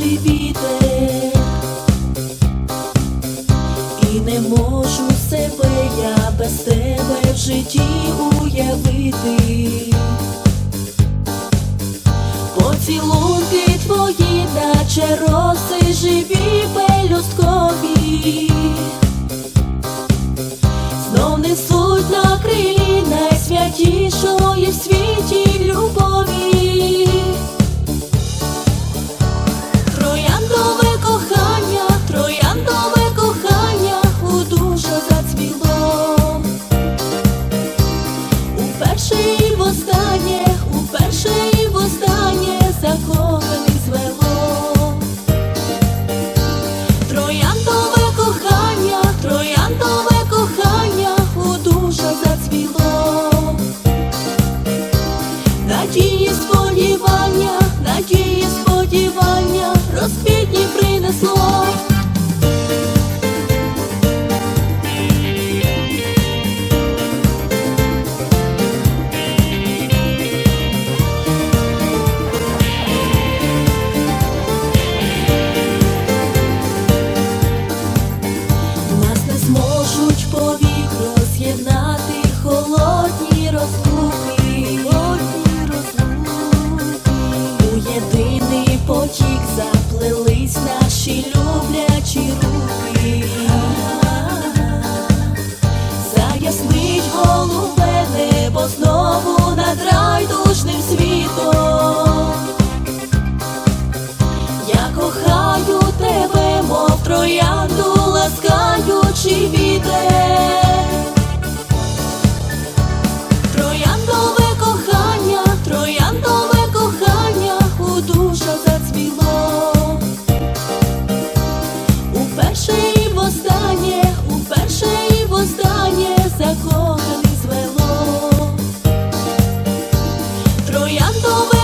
перший вітер, і не можу себе я без тебе в житті уявити, поцілунки твої, наче роси живі пелюсткові. Бо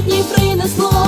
дні принесло.